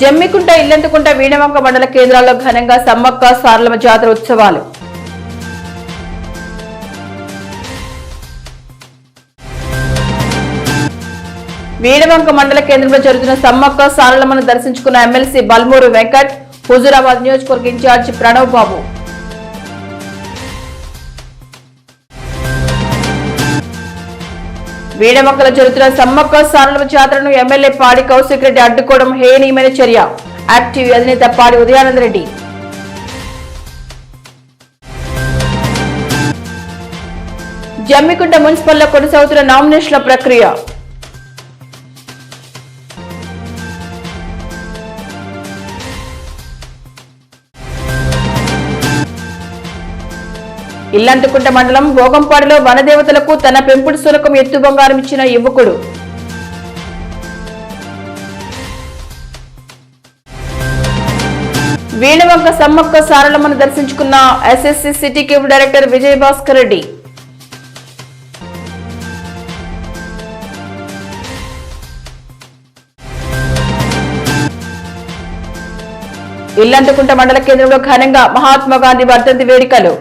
జమ్మికుంట ఇల్లంతకుంట వీణవంక మండల కేంద్రాల్లో ఘనంగా సమ్మక్క సారలమ్మ జాతర ఉత్సవాలు. వీణవంక మండల కేంద్రంలో జరుగుతున్న సమ్మక్క సారలమ్మను దర్శించుకున్న ఎమ్మెల్సీ బల్మూరు వెంకట్ హుజూరాబాద్ నియోజకవర్గ ఇన్ఛార్జ్ ప్రణవ్ బాబు వీణవంకలో జరుగుతున్న సమ్మక్క సారలమ్మ జాతరను ఎమ్మెల్యే పాడి కౌశిక్ రెడ్డి అడ్డుకోవడం హేయనీయమైన చర్య. యాక్టివ్ అధినేత పాడి ఉదయానంద రెడ్డి. జమ్మికుంట మున్సిపల్లో కొనసాగుతున్న నామినేషన్ల ప్రక్రియ. ఇల్లంతకుంట మండలం భోగంపాడులో వనదేవతలకు తన పెంపుడు శునకం ఎత్తు బంగారం ఇచ్చిన యువకుడు. వీణవంక సమ్మక్క సారలమ్మను దర్శించుకున్న SSC city cable director Vijayabhaskar Reddy. Illanthakunta మండల కేంద్రంలో ఘనంగా మహాత్మా గాంధీ వర్ధంతి వేడుకలు.